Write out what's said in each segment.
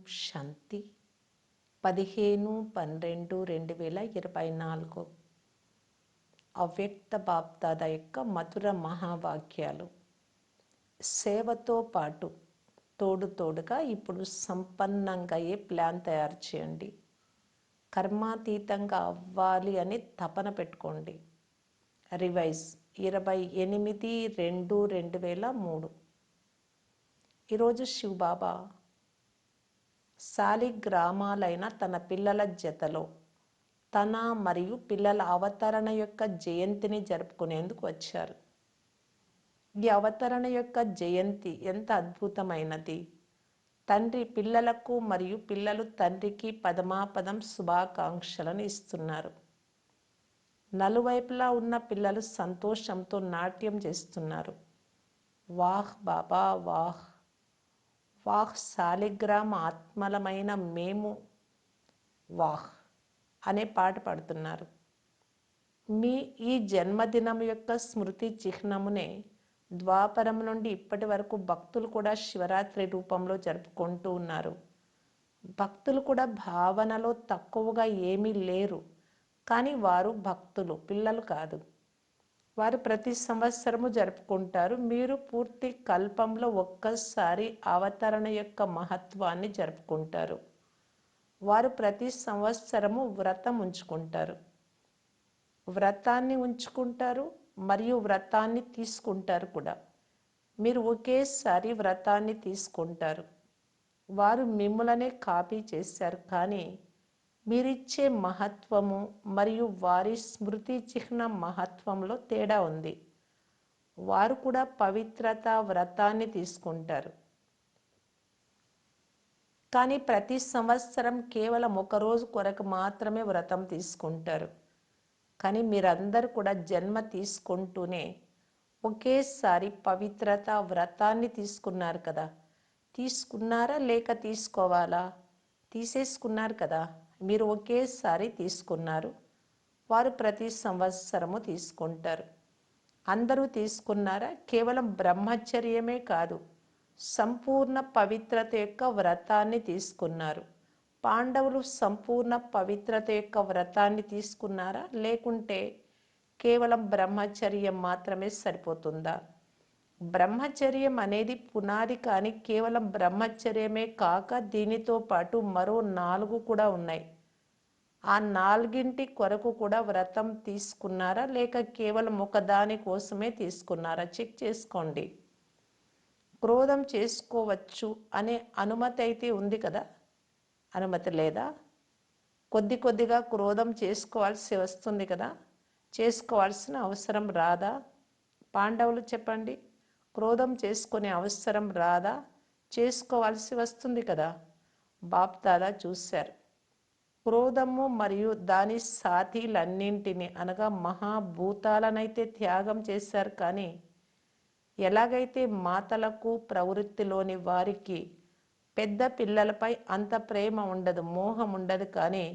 శాంతి. పదిహేను పన్నెండు రెండు వేల ఇరవై నాలుగు. అవ్యక్త బాప్దాద యొక్క మధుర మహావాక్యాలు. సేవతో పాటు తోడు తోడుగా ఇప్పుడు సంపన్నంగా అయ్యే ప్లాన్ తయారు చేయండి? కర్మాతీతంగా అవ్వాలి అని తపన పెట్టుకోండి. రివైజ్ ఇరవై ఎనిమిది రెండు రెండు వేల మూడు. ఈరోజు శివబాబా శాలిగ్రామాలైన తన పిల్లల జతలో తన మరియు పిల్లల అవతరణ యొక్క జయంతిని జరుపుకునేందుకు వచ్చారు. ఈ అవతరణ యొక్క జయంతి ఎంత అద్భుతమైనది! తండ్రి పిల్లలకు మరియు పిల్లలు తండ్రికి పదమాపదం శుభాకాంక్షలను ఇస్తున్నారు. నలువైపులా ఉన్న పిల్లలు సంతోషంతో నాట్యం చేస్తున్నారు. వాహ్ బాబా వాహ్! వాహ్ శాలిగ్రామ ఆత్మలమైన మేము వాహ్ అనే పాట పాడుతున్నారు. మీ ఈ జన్మదినం యొక్క స్మృతి చిహ్నమునే ద్వాపరం నుండి ఇప్పటి వరకు భక్తులు కూడా శివరాత్రి రూపంలో జరుపుకుంటూ ఉన్నారు. భక్తులు కూడా భావనలో తక్కువగా ఏమీ లేరు. కానీ వారు భక్తులు పిల్లలు కాదు. వారు ప్రతి సంవత్సరము జరుపుకుంటారు. మీరు పూర్తి కల్పంలో ఒక్కసారి అవతరణ యొక్క మహత్వాన్ని జరుపుకుంటారు. వారు ప్రతి సంవత్సరము వ్రతం ఉంచుకుంటారు. వ్రతాన్ని ఉంచుకుంటారు మరియు వ్రతాన్ని తీసుకుంటారు కూడా. మీరు ఒకేసారి వ్రతాన్ని తీసుకుంటారు. వారు మిమ్మలనే కాపీ చేశారు కానీ మీరిచ్చే మహత్వము మరియు వారి స్మృతి చిహ్న మహత్వంలో తేడా ఉంది. వారు కూడా పవిత్రత వ్రతాన్ని తీసుకుంటారు. కానీ ప్రతి సంవత్సరం కేవలం ఒక రోజు కొరకు మాత్రమే వ్రతం తీసుకుంటారు. కానీ మీరందరూ కూడా జన్మ తీసుకుంటూనే ఒకేసారి పవిత్రత వ్రతాన్ని తీసుకున్నారు కదా. తీసుకున్నారా లేక తీసుకోవాలా? తీసేసుకున్నారు కదా. మీరు ఒకేసారి తీసుకున్నారు. వారు ప్రతి సంవత్సరము తీసుకుంటారు. అందరూ తీసుకున్నారా? కేవలం బ్రహ్మచర్యమే కాదు సంపూర్ణ పవిత్రత యొక్క వ్రతాన్ని తీసుకున్నారు. పాండవులు సంపూర్ణ పవిత్రత యొక్క వ్రతాన్ని తీసుకున్నారా? లేకుంటే కేవలం బ్రహ్మచర్యం మాత్రమే సరిపోతుందా? బ్రహ్మచర్యం అనేది పునాది కానీ కేవలం బ్రహ్మచర్యమే కాక దీనితో పాటు మరో నాలుగు కూడా ఉన్నాయి. ఆ నాలుగింటి కొరకు కూడా వ్రతం తీసుకున్నారా? లేక కేవలం ఒకదాని కోసమే తీసుకున్నారా? చెక్ చేసుకోండి. క్రోధం చేసుకోవచ్చు అనే అనుమతి అయితే ఉంది కదా? అనుమతి లేదా? కొద్ది కొద్దిగా క్రోధం చేసుకోవాల్సి వస్తుంది కదా? చేసుకోవాల్సిన అవసరం రాదా? పాండవులు చెప్పండి. క్రోధం చేసుకునే అవసరం రాదా? చేసుకోవాల్సి వస్తుంది కదా? బాప్దాదా చూశారు. క్రోధము మరియు దాని సాథీలన్నింటినీ అనగా మహాభూతాలనైతే త్యాగం చేశారు. కానీ ఎలాగైతే మాతలకు ప్రవృత్తిలోని వారికి పెద్ద పిల్లలపై అంత ప్రేమ ఉండదు మోహం ఉండదు కానీ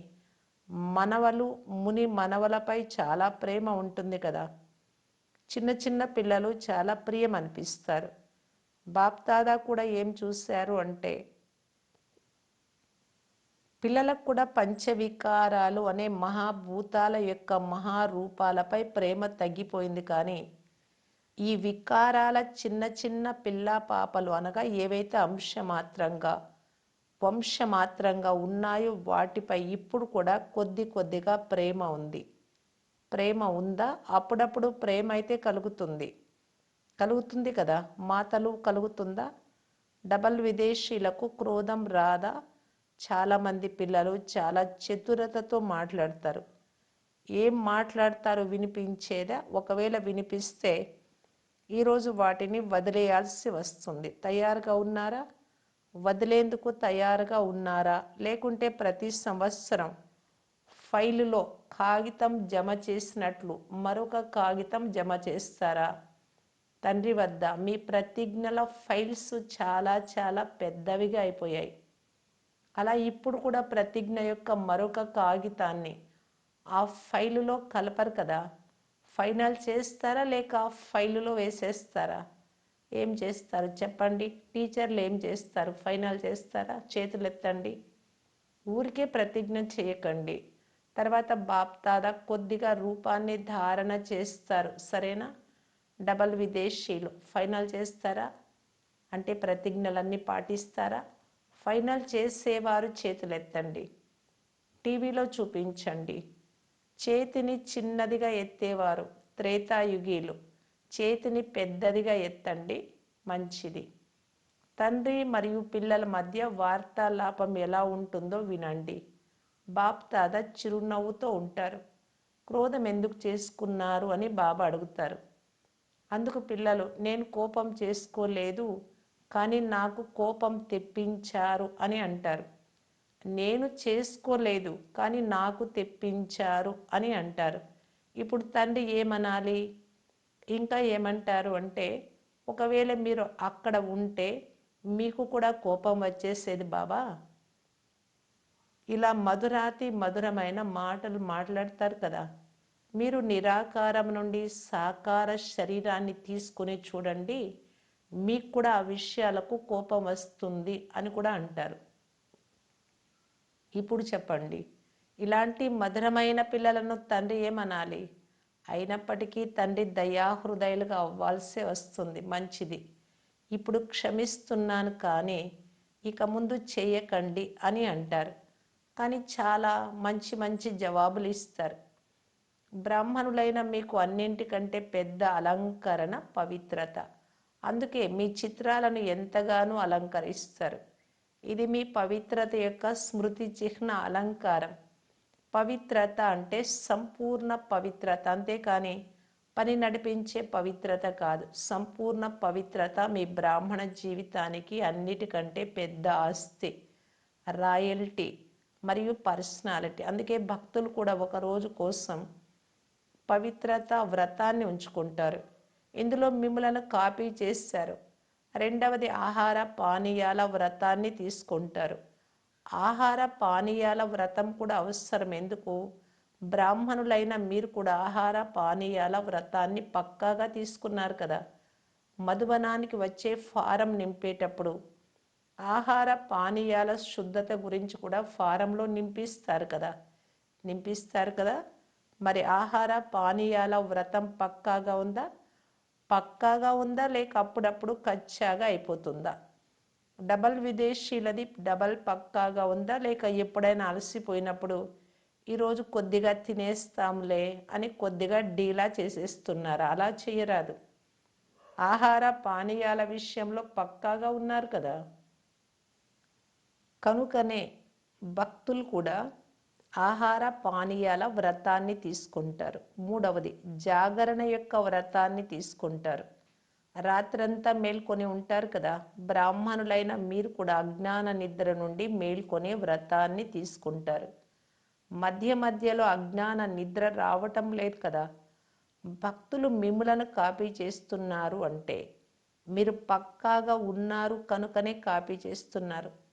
మనవలు ముని మనవలపై చాలా ప్రేమ ఉంటుంది కదా. చిన్న చిన్న పిల్లలు చాలా ప్రియం అనిపిస్తారు. బాప్దాదా కూడా ఏం చూశారు అంటే పిల్లలకు కూడా పంచవికారాలు అనే మహాభూతాల యొక్క మహారూపాలపై ప్రేమ తగ్గిపోయింది కానీ ఈ వికారాల చిన్న చిన్న పిల్ల పాపలు అనగా ఏవైతే అంశమాత్రంగా వంశమాత్రంగా ఉన్నాయో వాటిపై ఇప్పుడు కూడా కొద్ది కొద్దిగా ప్రేమ ఉంది. ప్రేమ ఉందా? అప్పుడప్పుడు ప్రేమ అయితే కలుగుతుంది. కలుగుతుంది కదా? మాతలు కలుగుతుందా? డబల్ విదేశీలకు క్రోధం రాదా? చాలామంది పిల్లలు చాలా చతురతతో మాట్లాడతారు. ఏం మాట్లాడతారు వినిపించేదా? ఒకవేళ వినిపిస్తే ఈరోజు వాటిని వదిలేయాల్సి వస్తుంది. తయారుగా ఉన్నారా? వదిలేందుకు తయారుగా ఉన్నారా? లేకుంటే ప్రతి సంవత్సరం ఫైలులో కాగితం జమ చేసినట్లు మరొక కాగితం జమ చేస్తారా? తండ్రి వద్ద మీ ప్రతిజ్ఞల ఫైల్స్ చాలా చాలా పెద్దవిగా అయిపోయాయి. అలా ఇప్పుడు కూడా ప్రతిజ్ఞ యొక్క మరొక కాగితాన్ని ఆ ఫైలులో కలపరు కదా? ఫైనల్ చేస్తారా లేక ఆ ఫైలులో వేసేస్తారా? ఏం చేస్తారు? చెప్పండి. టీచర్లు ఏం చేస్తారు? ఫైనల్ చేస్తారా? చేతులు ఎత్తండి. ఊరికే ప్రతిజ్ఞ చేయకండి. తర్వాత బాప్తాద కొద్దిగా రూపాన్ని ధారణ చేస్తారు. సరేనా? డబల్ విదేశీలు ఫైనల్ చేస్తారా? అంటే ప్రతిజ్ఞలన్నీ పాటిస్తారా? ఫైనల్ చేసేవారు చేతులెత్తండి. టీవీలో చూపించండి. చేతిని చిన్నదిగా ఎత్తేవారు త్రేతాయుగీలు. చేతిని పెద్దదిగా ఎత్తండి. మంచిది. తండ్రి మరియు పిల్లల మధ్య వార్తాలాపం ఎలా ఉంటుందో వినండి. బాప్ తాత చిరునవ్వుతో ఉంటారు. క్రోధం ఎందుకు చేసుకున్నారు అని బాబా అడుగుతారు. అందుకు పిల్లలు నేను కోపం చేసుకోలేదు. కానీ నాకు కోపం తెప్పించారు అని అంటారు. నేను చేసుకోలేదు కానీ నాకు తెప్పించారు అని అంటారు. ఇప్పుడు తండ్రి ఏమనాలి? ఇంకా ఏమంటారు అంటే ఒకవేళ మీరు అక్కడ ఉంటే మీకు కూడా కోపం వచ్చేసేది బాబా. ఇలా మధురాతి మధురమైన మాటలు మాట్లాడతారు కదా. మీరు నిరాకారం నుండి సాకార శరీరాన్ని తీసుకుని చూడండి. మీకు కూడా ఆ విషయాలకు కోపం వస్తుంది అని కూడా అంటారు. ఇప్పుడు చెప్పండి. ఇలాంటి మధురమైన పిల్లలను తండ్రి ఏమనాలి? అయినప్పటికీ తండ్రి దయాహృదయాలుగా అవ్వాల్సి వస్తుంది. మంచిది. ఇప్పుడు క్షమిస్తున్నాను కానీ ఇక ముందు చేయకండి అని అంటారు. కానీ చాలా మంచి మంచి జవాబులు ఇస్తారు. బ్రాహ్మణులైన మీకు అన్నింటికంటే పెద్ద అలంకరణ పవిత్రత. అందుకే మీ చిత్రాలను ఎంతగానో అలంకరిస్తారు. ఇది మీ పవిత్రత యొక్క స్మృతి చిహ్న అలంకారం. పవిత్రత అంటే సంపూర్ణ పవిత్రత. అంతేకాని పని నడిపించే పవిత్రత కాదు. సంపూర్ణ పవిత్రత మీ బ్రాహ్మణ జీవితానికి అన్నిటికంటే పెద్ద ఆస్తి. రాయల్టీ మరియు పర్సనాలిటీ. అందుకే భక్తులు కూడా ఒక రోజు కోసం పవిత్రత వ్రతాన్ని ఉంచుకుంటారు. ఇందులో మిమ్మలను కాపీ చేశారు. రెండవది ఆహార పానీయాల వ్రతాన్ని తీసుకుంటారు. ఆహార పానీయాల వ్రతం కూడా అవసరం. ఎందుకు? బ్రాహ్మణులైన మీరు కూడా ఆహార పానీయాల వ్రతాన్ని పక్కాగా తీసుకున్నారు కదా. మధువనానికి వచ్చే ఫారం నింపేటప్పుడు ఆహార పానీయాల శుద్ధత గురించి కూడా ఫారంలో నింపిస్తారు కదా. నింపిస్తారు కదా. మరి ఆహార పానీయాల వ్రతం పక్కాగా ఉందా? పక్కాగా ఉందా? లేక అప్పుడప్పుడు కచ్చాగా అయిపోతుందా? డబల్ విదేశీలది డబల్ పక్కాగా ఉందా? లేక ఎప్పుడైనా అలసిపోయినప్పుడు ఈరోజు కొద్దిగా తినేస్తాంలే అని కొద్దిగా డీలా చేసేస్తున్నారు? అలా చేయరాదు. ఆహార పానీయాల విషయంలో పక్కాగా ఉన్నారు కదా? కనుకనే భక్తులు కూడా ఆహార పానీయాల వ్రతాన్ని తీసుకుంటారు. మూడవది జాగరణ యొక్క వ్రతాన్ని తీసుకుంటారు. రాత్రంతా మేల్కొని ఉంటారు కదా బ్రాహ్మణులైన మీరు కూడా అజ్ఞాన నిద్ర నుండి మేల్కొనే వ్రతాన్ని తీసుకుంటారు. మధ్య మధ్యలో అజ్ఞాన నిద్ర రావటం లేదు కదా భక్తులు మిమ్ములను కాపీ చేస్తున్నారు అంటే మీరు పక్కాగా ఉన్నారు కనుకనే కాపీ చేస్తున్నారు.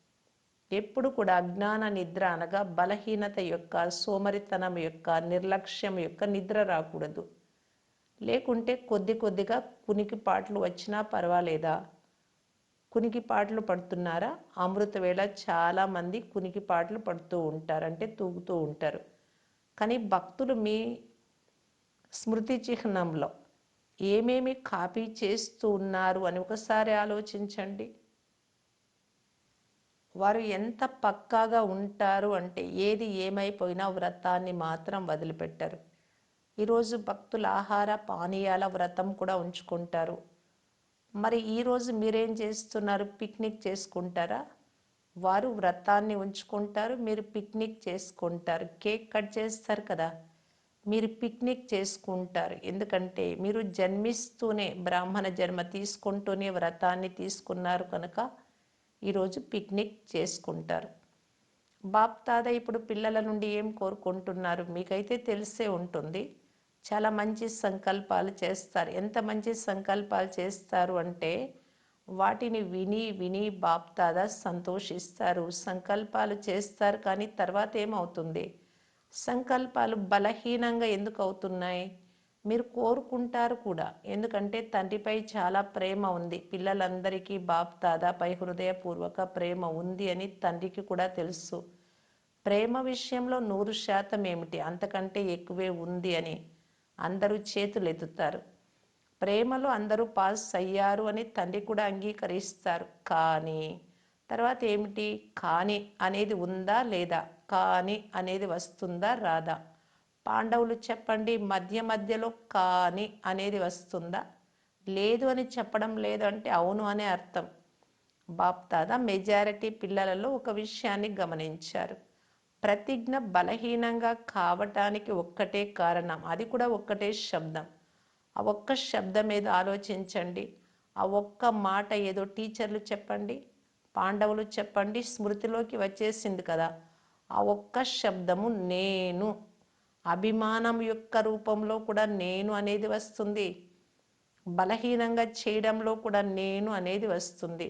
ఎప్పుడు కూడా అజ్ఞాన నిద్ర అనగా బలహీనత యొక్క సోమరితనం యొక్క నిర్లక్ష్యం యొక్క నిద్ర రాకూడదు. లేకుంటే కొద్ది కొద్దిగా కునికి పాటలు వచ్చినా పర్వాలేదా? కునికి పాటలు పడుతున్నారా? అమృత వేళ చాలామంది కునికి పాటలు పడుతూ ఉంటారు అంటే తూగుతూ ఉంటారు. కానీ భక్తులు మీ స్మృతి చిహ్నంలో ఏమేమి కాపీ చేస్తూ ఉన్నారు అని ఒకసారి ఆలోచించండి. వారు ఎంత పక్కాగా ఉంటారు అంటే ఏది ఏమైపోయినా వ్రతాన్ని మాత్రం వదిలిపెట్టరు. ఈరోజు భక్తుల ఆహార పానీయాల వ్రతం కూడా ఉంచుకుంటారు. మరి ఈరోజు మీరేం చేస్తున్నారు? పిక్నిక్ చేసుకుంటారా? వారు వ్రతాన్ని ఉంచుకుంటారు మీరు పిక్నిక్ చేసుకుంటారు. కేక్ కట్ చేస్తారు కదా మీరు పిక్నిక్ చేసుకుంటారు. ఎందుకంటే మీరు జన్మిస్తూనే బ్రాహ్మణ జన్మ తీసుకుంటూనే వ్రతాన్ని తీసుకున్నారు కనుక ఈరోజు పిక్నిక్ చేసుకుంటారు. బాప్ తాత ఇప్పుడు పిల్లల నుండి ఏం కోరుకుంటున్నారు? మీకైతే తెలిసే ఉంటుంది. చాలా మంచి సంకల్పాలు చేస్తారు. ఎంత మంచి సంకల్పాలు చేస్తారు అంటే వాటిని విని విని బాప్ తాత సంతోషిస్తారు. సంకల్పాలు చేస్తారు కానీ తర్వాత ఏమవుతుంది? సంకల్పాలు బలహీనంగా ఎందుకు అవుతున్నాయి? మీరు కోరుకుంటారు కూడా. ఎందుకంటే తండ్రిపై చాలా ప్రేమ ఉంది. పిల్లలందరికీ బాప్ దాదాపై హృదయపూర్వక ప్రేమ ఉంది అని తండ్రికి కూడా తెలుసు. ప్రేమ విషయంలో నూరు శాతం ఏమిటి? అంతకంటే ఎక్కువే ఉంది అని అందరూ చేతులు ఎత్తుతారు. ప్రేమలో అందరూ పాస్ అయ్యారు అని తండ్రి కూడా అంగీకరిస్తారు. కానీ తర్వాత ఏమిటి? కానీ అనేది ఉందా లేదా? కానీ అనేది వస్తుందా? రాదా? పాండవులు చెప్పండి మధ్య మధ్యలో కానీ అనేది వస్తుందా? లేదు అని చెప్పడం లేదు అంటే అవును అనే అర్థం. బాప్తాదా మెజారిటీ పిల్లలలో ఒక విషయాన్ని గమనించారు. ప్రతిజ్ఞ బలహీనంగా కావటానికి ఒక్కటే కారణం అది కూడా ఒక్కటే శబ్దం. ఆ ఒక్క శబ్దం ఏదో ఆలోచించండి. ఆ ఒక్క మాట ఏదో టీచర్లు చెప్పండి పాండవులు చెప్పండి స్మృతిలోకి వచ్చేసింది కదా. ఆ ఒక్క శబ్దము నేను. అభిమానం యొక్క రూపంలో కూడా నేను అనేది వస్తుంది. బలహీనంగా చేయడంలో కూడా నేను అనేది వస్తుంది.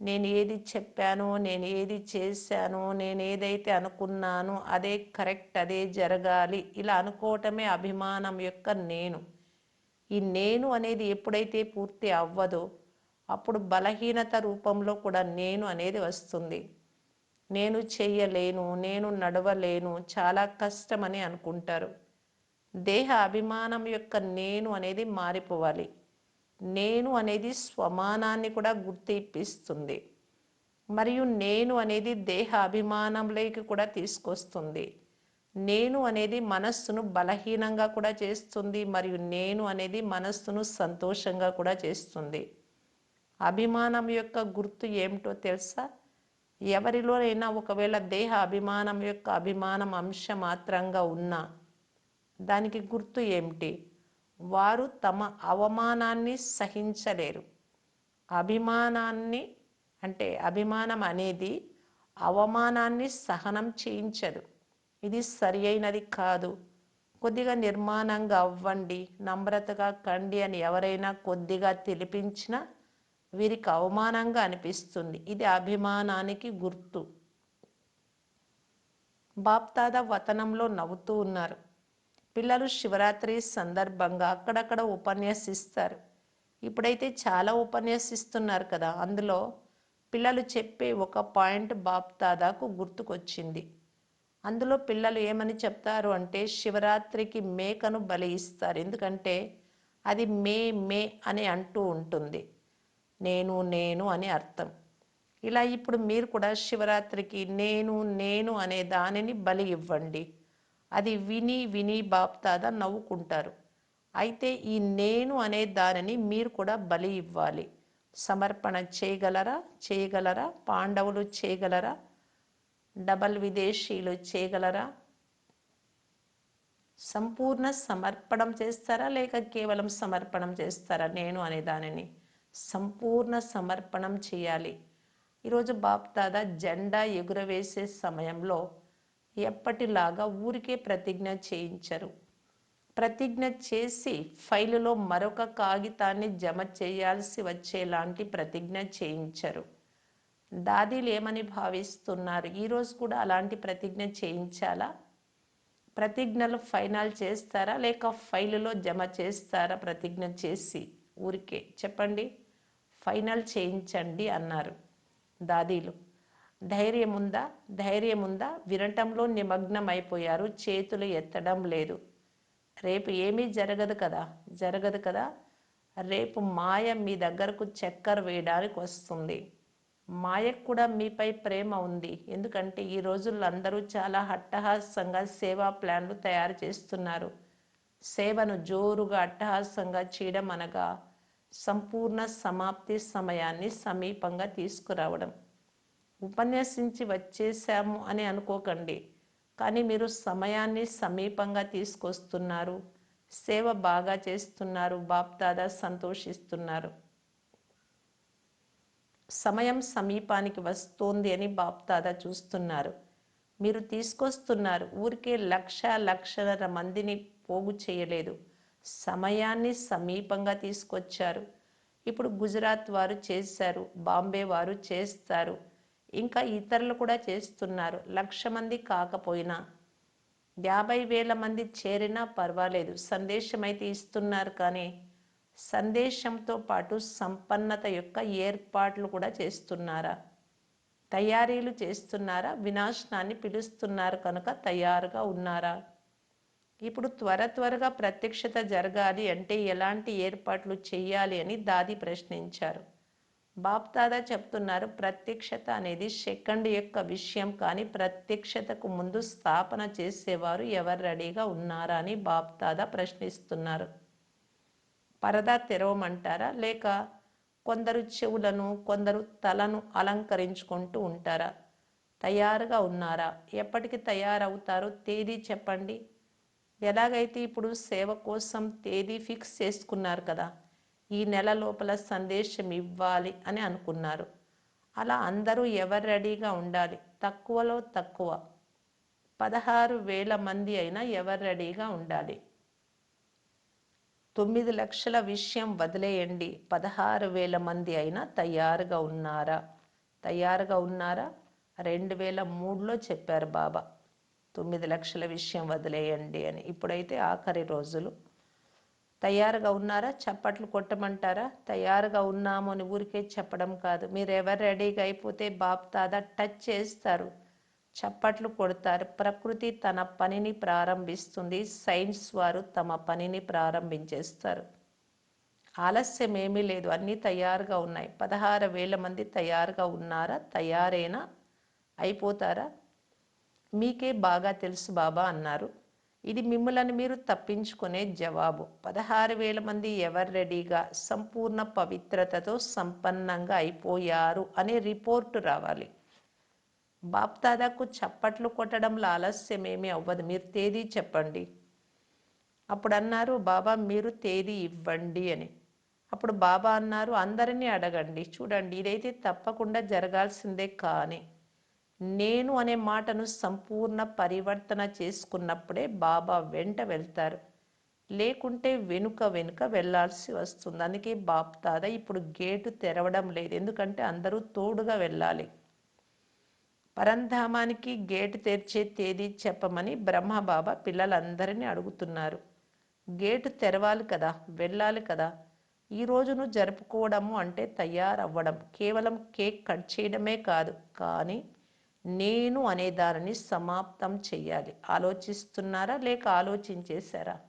నేను ఏది చెప్పానో నేను ఏది చేశానో నేను ఏదైతే అనుకున్నానో అదే కరెక్ట్ అదే జరగాలి. ఇలా అనుకోవటమే అభిమానం యొక్క నేను. ఈ నేను అనేది ఎప్పుడైతే పూర్తి అవ్వదో అప్పుడు బలహీనత రూపంలో కూడా నేను అనేది వస్తుంది. నేను చెయ్యలేను నేను నడవలేను చాలా కష్టమని అనుకుంటారు. దేహ అభిమానం యొక్క నేను అనేది మారిపోవాలి. నేను అనేది స్వమానాన్ని కూడా గుర్తిప్పిస్తుంది మరియు నేను అనేది దేహ అభిమానంలోకి కూడా తీసుకొస్తుంది. నేను అనేది మనస్సును బలహీనంగా కూడా చేస్తుంది మరియు నేను అనేది మనస్సును సంతోషంగా కూడా చేస్తుంది. అభిమానం యొక్క గుర్తు ఏమిటో తెలుసా? ఎవరిలోనైనా ఒకవేళ దేహ అభిమానం యొక్క అభిమానం అంశ మాత్రంగా ఉన్నా దానికి గుర్తు ఏమిటి? వారు తమ అవమానాన్ని సహించలేరు. అభిమానాన్ని అంటే అభిమానం అనేది అవమానాన్ని సహనం చేయించదు. ఇది సరి అయినది కాదు. కొద్దిగా నిర్మాణంగా అవ్వండి నమ్రతగా కండి అని ఎవరైనా కొద్దిగా తెలిపించినా వీరికి అవమానంగా అనిపిస్తుంది. ఇది అభిమానానికి గుర్తు. బాప్తాద వతనంలో నవ్వుతూ ఉన్నారు. పిల్లలు శివరాత్రి సందర్భంగా అక్కడక్కడ ఉపన్యసిస్తారు. ఇప్పుడైతే చాలా ఉపన్యసిస్తున్నారు కదా. అందులో పిల్లలు చెప్పే ఒక పాయింట్ బాప్తాదాకు గుర్తుకొచ్చింది. అందులో పిల్లలు ఏమని చెప్తారు అంటే శివరాత్రికి మేకను బలి ఇస్తారు. ఎందుకంటే అది మే మే అని అంటూ ఉంటుంది. నేను నేను అని అర్థం. ఇలా ఇప్పుడు మీరు కూడా శివరాత్రికి నేను నేను అనే దానిని బలి ఇవ్వండి. అది విని విని బాప్తాదా నవ్వుకుంటారు. అయితే ఈ నేను అనే దానిని మీరు కూడా బలి ఇవ్వాలి. సమర్పణ చేయగలరా? చేయగలరా? పాండవులు చేయగలరా? డబల్ విదేశీయులు చేయగలరా? సంపూర్ణ సమర్పణం చేస్తారా? లేక కేవలం సమర్పణం చేస్తారా నేను అనే దానిని? సంపూర్ణ సమర్పణం చేయాలి. ఈరోజు బాప్దాదా జెండా ఎగురవేసే సమయంలో ఎప్పటిలాగా ఊరికే ప్రతిజ్ఞ చేయించరు. ప్రతిజ్ఞ చేసి ఫైలులో మరొక కాగితాన్ని జమ చేయాల్సి వచ్చేలాంటి ప్రతిజ్ఞ చేయించరు. దాదీలు ఏమని భావిస్తున్నారు. ఈరోజు కూడా అలాంటి ప్రతిజ్ఞ చేయించాలా? ప్రతిజ్ఞలు ఫైనల్ చేస్తారా? లేక ఫైలులో జమ చేస్తారా ప్రతిజ్ఞ చేసి? ఊరికే చెప్పండి. ఫైనల్ చేయించండి అన్నారు దాదీలు. ధైర్యం ఉందా ధైర్యం ఉందా వినటంలో నిమగ్నం అయిపోయారు చేతులు ఎత్తడం లేదు. రేపు ఏమీ జరగదు కదా? జరగదు కదా? రేపు మాయ మీ దగ్గరకు చక్కెర వేయడానికి వస్తుంది. మాయకు కూడా మీపై ప్రేమ ఉంది. ఎందుకంటే ఈ రోజుల్లో అందరూ చాలా అట్టహాసంగా సేవా ప్లాన్లు తయారు చేస్తున్నారు. సేవను జోరుగా అట్టహాసంగా చేయడం అనగా సంపూర్ణ సమాప్తి సమయాన్ని సమీపంగా తీసుకురావడం. ఉపన్యసించి వచ్చేసాము అని అనుకోకండి. కానీ మీరు సమయాన్ని సమీపంగా తీసుకొస్తున్నారు. సేవ బాగా చేస్తున్నారు. బాప్దాదా సంతోషిస్తున్నారు. సమయం సమీపానికి వస్తోంది అని బాప్దాదా చూస్తున్నారు. మీరు తీసుకొస్తున్నారు. ఊరికే లక్ష లక్షల మందిని పోగు చేయలేదు. సమయాన్ని సమీపంగా తీసుకొచ్చారు. ఇప్పుడు గుజరాత్ వారు చేశారు బాంబే వారు చేస్తారు ఇంకా ఇతరులు కూడా చేస్తున్నారు. లక్ష మంది కాకపోయినా యాభై వేల మంది చేరినా పర్వాలేదు. సందేశం అయితే ఇస్తున్నారు కానీ సందేశంతో పాటు సంపన్నత యొక్క ఏర్పాట్లు కూడా చేస్తున్నారా? తయారీలు చేస్తున్నారా? వినాశనాన్ని పిలుస్తున్నారు కనుక తయారుగా ఉన్నారా? ఇప్పుడు త్వర త్వరగా ప్రత్యక్షత జరగాలి అంటే ఎలాంటి ఏర్పాట్లు చేయాలి అని దాది ప్రశ్నించారు. బాప్దాదా చెప్తున్నారు ప్రత్యక్షత అనేది సెకండ్ యొక్క విషయం కానీ ప్రత్యక్షతకు ముందు స్థాపన చేసేవారు ఎవరు రెడీగా ఉన్నారా అని బాప్దాదా ప్రశ్నిస్తున్నారు. పరదా తెరవమంటారా? లేక కొందరు చెవులను కొందరు తలను అలంకరించుకుంటూ ఉంటారా? తయారుగా ఉన్నారా? ఎప్పటికి తయారవుతారో తేదీ చెప్పండి. ఎలాగైతే ఇప్పుడు సేవ కోసం తేదీ ఫిక్స్ చేసుకున్నారు కదా ఈ నెల లోపల సందేశం ఇవ్వాలి అని అనుకున్నారు. అలా అందరూ ఎవరు రెడీగా ఉండాలి? తక్కువలో తక్కువ. పదహారు వేల మంది అయినా ఎవరు రెడీగా ఉండాలి? తొమ్మిది లక్షల విషయం వదిలేయండి. పదహారు వేల మంది అయినా తయారుగా ఉన్నారా? తయారుగా ఉన్నారా? రెండు వేల మూడులో చెప్పారు బాబా. తొమ్మిది లక్షల విషయం వదిలేయండి అని. ఇప్పుడైతే ఆఖరి రోజులు. తయారుగా ఉన్నారా? చప్పట్లు కొట్టమంటారా? తయారుగా ఉన్నాము అని ఊరికే చెప్పడం కాదు. మీరు ఎవరు రెడీగా అయిపోతే బాప్ తాదా టచ్ చేస్తారు. చప్పట్లు కొడతారు. ప్రకృతి తన పనిని ప్రారంభిస్తుంది. సైన్స్ వారు తమ పనిని ప్రారంభించేస్తారు. ఆలస్యం ఏమీ లేదు. అన్నీ తయారుగా ఉన్నాయి. పదహారు వేల మంది తయారుగా ఉన్నారా? తయారైనా? అయిపోతారా? మీకే బాగా తెలుసు బాబా అన్నారు. ఇది మిమ్మలను మీరు తప్పించుకునే జవాబు. పదహారు వేల మంది ఎవరు రెడీగా సంపూర్ణ పవిత్రతతో సంపన్నంగా అయిపోయారు అనే రిపోర్టు రావాలి. బాప్దాదాకు చప్పట్లు కొట్టడంలో ఆలస్యం ఏమీ అవ్వదు. మీరు తేదీ చెప్పండి. అప్పుడు అన్నారు బాబా మీరు తేదీ ఇవ్వండి అని. అప్పుడు బాబా అన్నారు అందరినీ అడగండి. చూడండి ఇదైతే తప్పకుండా జరగాల్సిందే కానీ నేను అనే మాటను సంపూర్ణ పరివర్తన చేసుకున్నప్పుడే బాబా వెంట వెళ్తారు. లేకుంటే వెనుక వెనుక వెళ్ళాల్సి వస్తుంది. అందుకే బాప్తాద ఇప్పుడు గేటు తెరవడం లేదు. ఎందుకంటే అందరూ తోడుగా వెళ్ళాలి. పరంధామానికి గేటు తెరిచే తేదీ చెప్పమని బ్రహ్మబాబా పిల్లలందరినీ అడుగుతున్నారు. గేటు తెరవాలి కదా వెళ్ళాలి కదా. ఈ రోజును జరుపుకోవడము అంటే తయారవ్వడం. కేవలం కేక్ కట్ చేయడమే కాదు. కానీ నేను అనే దానిని సమాప్తం చేయాలి ఆలోచిస్తున్నారా లేక ఆలోచించేశారా?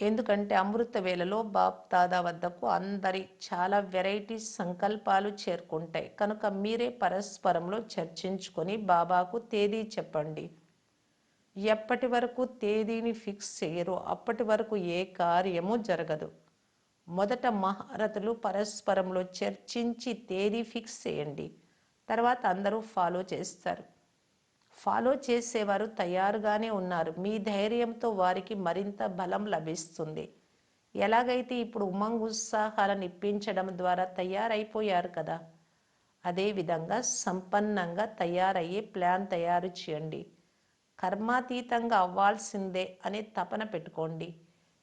ఎందుకంటే అమృత వేళలో బాప్ దాదా వద్దకు అందరి చాలా వెరైటీ సంకల్పాలు చేరుకుంటాయి. కనుక మీరే పరస్పరంలో చర్చించుకొని బాబాకు తేదీ చెప్పండి. ఎప్పటి వరకు తేదీని ఫిక్స్ చేయరో అప్పటి వరకు ఏ కార్యము జరగదు. మొదట మహారథులు పరస్పరంలో చర్చించి తేదీ ఫిక్స్ చేయండి. తర్వాత అందరూ ఫాలో చేస్తారు. ఫాలో చేసేవారు తయారుగానే ఉన్నారు. మీ ధైర్యంతో వారికి మరింత బలం లభిస్తుంది. ఎలాగైతే ఇప్పుడు ఉమంగ్ ఉత్సాహాలను ఇప్పించడం ద్వారా తయారైపోయారు కదా అదేవిధంగా సంపన్నంగా తయారయ్యే ప్లాన్ తయారు చేయండి. కర్మాతీతంగా అవ్వాల్సిందే అనే తపన పెట్టుకోండి.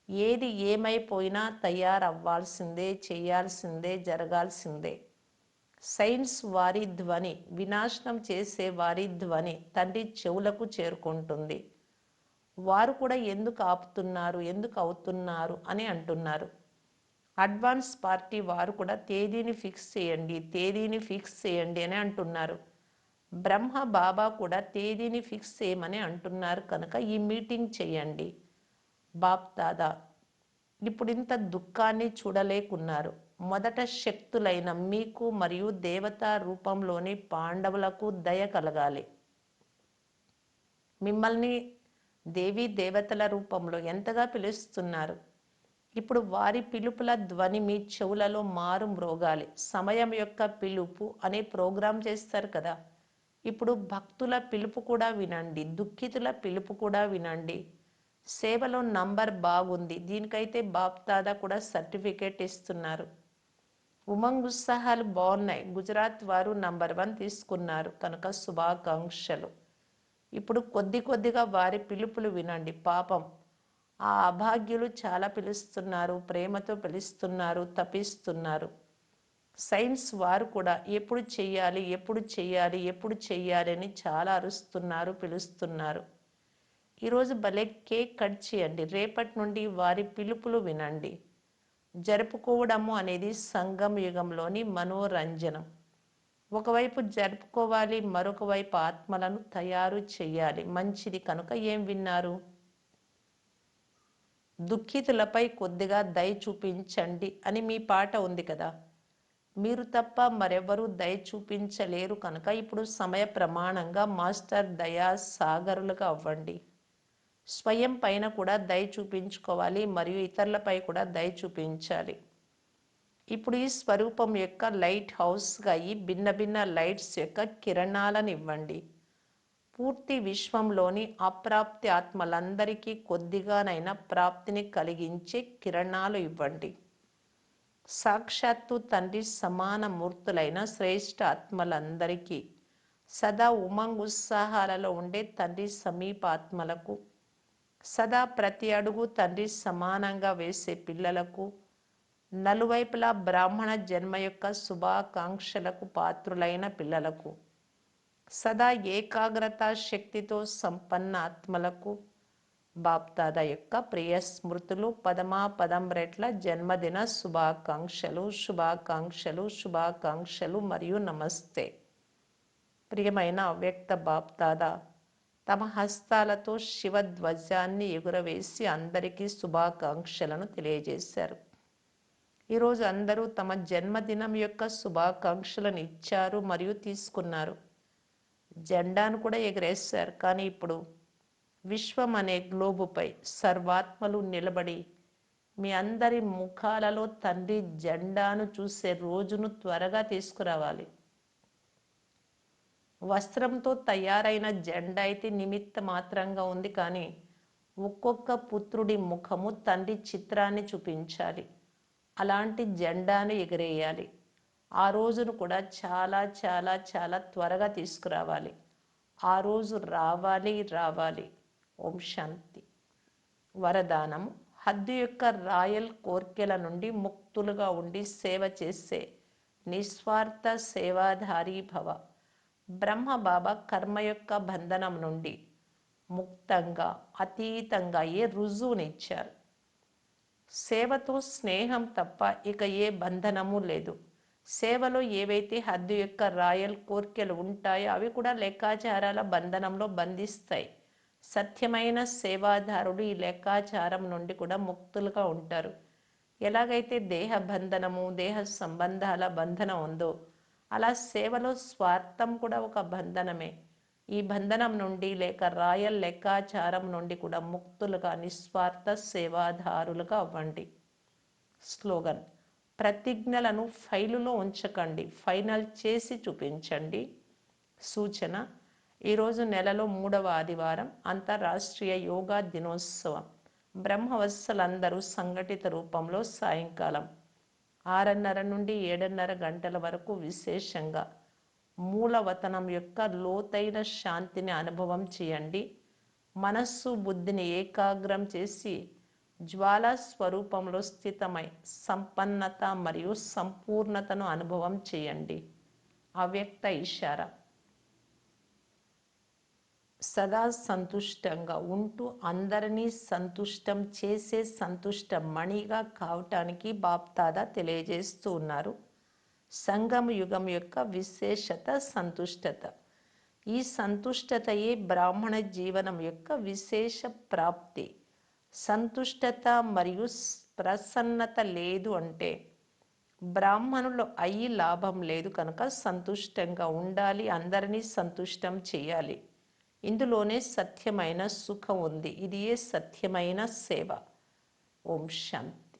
ఏది ఏమైపోయినా తయారవ్వాల్సిందే చేయాల్సిందే జరగాల్సిందే. సైన్స్ వారి ధ్వని వినాశనం చేసే వారి ధ్వని తండ్రి చెవులకు చేరుకుంటుంది. వారు కూడా ఎందుకు ఆపుతున్నారు ఎందుకు అవుతున్నారు అని అంటున్నారు. అడ్వాన్స్ పార్టీ వారు కూడా తేదీని ఫిక్స్ చేయండి తేదీని ఫిక్స్ చేయండి అని అంటున్నారు. బ్రహ్మ బాబా కూడా తేదీని ఫిక్స్ చేయమని అంటున్నారు కనుక ఈ మీటింగ్ చేయండి. బాప్ దాదా ఇప్పుడు ఇంత దుఃఖాన్ని చూడలేకున్నారు. మొదట శక్తులైన మీకు మరియు దేవతా రూపంలోని పాండవులకు దయ కలగాలి. మిమ్మల్ని దేవీ దేవతల రూపంలో ఎంతగా పిలుస్తున్నారు? ఇప్పుడు వారి పిలుపుల ధ్వని మీ చెవులలో మారు మ్రోగాలి సమయం యొక్క పిలుపు అనే ప్రోగ్రాం చేస్తారు కదా. ఇప్పుడు భక్తుల పిలుపు కూడా వినండి. దుఃఖితుల పిలుపు కూడా వినండి. సేవలో నంబర్ బాగుంది. దీనికైతే బాప్దాదా కూడా సర్టిఫికేట్ ఇస్తున్నారు. ఉమంగ్ ఉత్సాహాలు బాగున్నాయి. గుజరాత్ వారు నంబర్ వన్ తీసుకున్నారు. కనుక శుభాకాంక్షలు. ఇప్పుడు కొద్ది కొద్దిగా వారి పిలుపులు వినండి. పాపం. ఆ అభాగ్యులు చాలా పిలుస్తున్నారు. ప్రేమతో పిలుస్తున్నారు. తపిస్తున్నారు. సైన్స్ వారు కూడా ఎప్పుడు చెయ్యాలి ఎప్పుడు చెయ్యాలి ఎప్పుడు చెయ్యాలి అని చాలా అరుస్తున్నారు పిలుస్తున్నారు. ఈరోజు భలే కేక్ కట్ చేయండి. రేపటి నుండి వారి పిలుపులు వినండి. జరుపుకోవడము అనేది సంగం యుగంలోని మనోరంజనం. ఒకవైపు జరుపుకోవాలి మరొక వైపు ఆత్మలను తయారు చేయాలి. మంచిది కనుక ఏం విన్నారు? దుఃఖితులపై కొద్దిగా దయ చూపించండి అని మీ పాట ఉంది కదా. మీరు తప్ప మరెవరూ దయ చూపించలేరు కనుక ఇప్పుడు సమయ ప్రమాణంగా మాస్టర్ దయా సాగరులుగా అవ్వండి. స్వయం పైన కూడా దయ చూపించుకోవాలి మరియు ఇతరులపై కూడా దయ చూపించాలి. ఇప్పుడు ఈ స్వరూపం యొక్క లైట్ హౌస్గా ఈ భిన్న భిన్న లైట్స్ యొక్క కిరణాలను ఇవ్వండి పూర్తి విశ్వంలోని అప్రాప్తి ఆత్మలందరికీ కొద్దిగానైనా ప్రాప్తిని కలిగించే కిరణాలు ఇవ్వండి. సాక్షాత్తు తండ్రి సమాన మూర్తులైన శ్రేష్ఠ ఆత్మలందరికీ సదా ఉమంగ్ ఉత్సాహాలలో ఉండే తండ్రి సమీప ఆత్మలకు సదా ప్రతి అడుగు తండ్రి సమానంగా వేసే పిల్లలకు నలువైపులా బ్రాహ్మణ జన్మ యొక్క శుభాకాంక్షలకు పాత్రులైన పిల్లలకు సదా ఏకాగ్రత శక్తితో సంపన్న ఆత్మలకు బాప్తాద యొక్క ప్రియ స్మృతులు పదమా పదం రెట్ల జన్మదిన శుభాకాంక్షలు శుభాకాంక్షలు శుభాకాంక్షలు మరియు నమస్తే. ప్రియమైన అవ్యక్త బాప్తాదా తమ హస్తాలతో శివధ్వజాన్ని ఎగురవేసి అందరికీ శుభాకాంక్షలను తెలియజేశారు. ఈరోజు అందరూ తమ జన్మదినం యొక్క శుభాకాంక్షలను ఇచ్చారు మరియు తీసుకున్నారు. జెండాను కూడా ఎగరేశారు. కానీ ఇప్పుడు విశ్వం అనే గ్లోబుపై సర్వాత్మలు నిలబడి మీ అందరి ముఖాలలో తండ్రి జెండాను చూసే రోజును త్వరగా తీసుకురావాలి. వస్త్రంతో తయారైన జెండా అయితే నిమిత్త మాత్రంగా ఉంది కానీ ఒక్కొక్క పుత్రుడి ముఖము తండ్రి చిత్రాన్ని చూపించాలి. అలాంటి జెండాను ఎగిరేయాలి. ఆ రోజును కూడా చాలా చాలా చాలా త్వరగా తీసుకురావాలి. ఆ రోజు రావాలి రావాలి. ఓం శాంతి. వరదానము హద్దు యొక్క రాయల్ కోర్కెల నుండి ముక్తులుగా ఉండి సేవ చేసే నిస్వార్థ సేవాధారీ భవ. బ్రహ్మ బాబా కర్మ యొక్క బంధనం నుండి ముక్తంగా అతీతంగా ఏ రుజువునిచ్చారు సేవతో స్నేహం తప్ప ఇక ఏ బంధనము లేదు. సేవలో ఏవైతే హద్దు యొక్క రాయల్ కోర్కెలు ఉంటాయో అవి కూడా లెక్కాచారాల బంధనంలో బంధిస్తాయి. సత్యమైన సేవాదారుడు ఈ లెక్కాచారం నుండి కూడా ముక్తులుగా ఉంటారు. ఎలాగైతే దేహ బంధనము దేహ సంబంధాల బంధనం ఉందో అలా సేవలో స్వార్థం కూడా ఒక బంధనమే. ఈ బంధనం నుండి లేక రాయల్ లెక్కాచారం నుండి కూడా ముక్తులుగా నిస్వార్థ సేవాదారులుగా అవ్వండి. స్లోగన్ ప్రతిజ్ఞలను ఫైలులో ఉంచకండి. ఫైనల్ చేసి చూపించండి. సూచన ఈరోజు నెలలో మూడవ ఆదివారం అంతర్రాష్ట్రీయ యోగా దినోత్సవం. బ్రహ్మవత్సలందరూ సంఘటిత రూపంలో సాయంకాలం. ఆరున్నర నుండి ఏడున్నర గంటల వరకు విశేషంగా మూలవతనం యొక్క లోతైన శాంతిని అనుభవం చేయండి. మనస్సు బుద్ధిని ఏకాగ్రం చేసి జ్వాలా స్వరూపంలో స్థితమై సంపన్నత మరియు సంపూర్ణతను అనుభవం చేయండి. అవ్యక్త ఇషారా సదా సంతుష్టంగా ఉంటూ అందరినీ సంతుష్టం చేసే సంతుష్ట మణిగా కావటానికి బాప్తాదా తెలియజేస్తూ ఉన్నారు. సంగమ యుగం యొక్క విశేషత సంతుష్టత. ఈ సంతుష్టతయే బ్రాహ్మణ జీవనం యొక్క విశేష ప్రాప్తి. సంతుష్టత మరియు ప్రసన్నత లేదు అంటే బ్రాహ్మణులు అయ్యి లాభం లేదు కనుక సంతుష్టంగా ఉండాలి అందరినీ సంతుష్టం చేయాలి. ఇందులోనే సత్యమైన సుఖం ఉంది. ఇది ఏ సత్యమైన సేవ. ఓం శాంతి.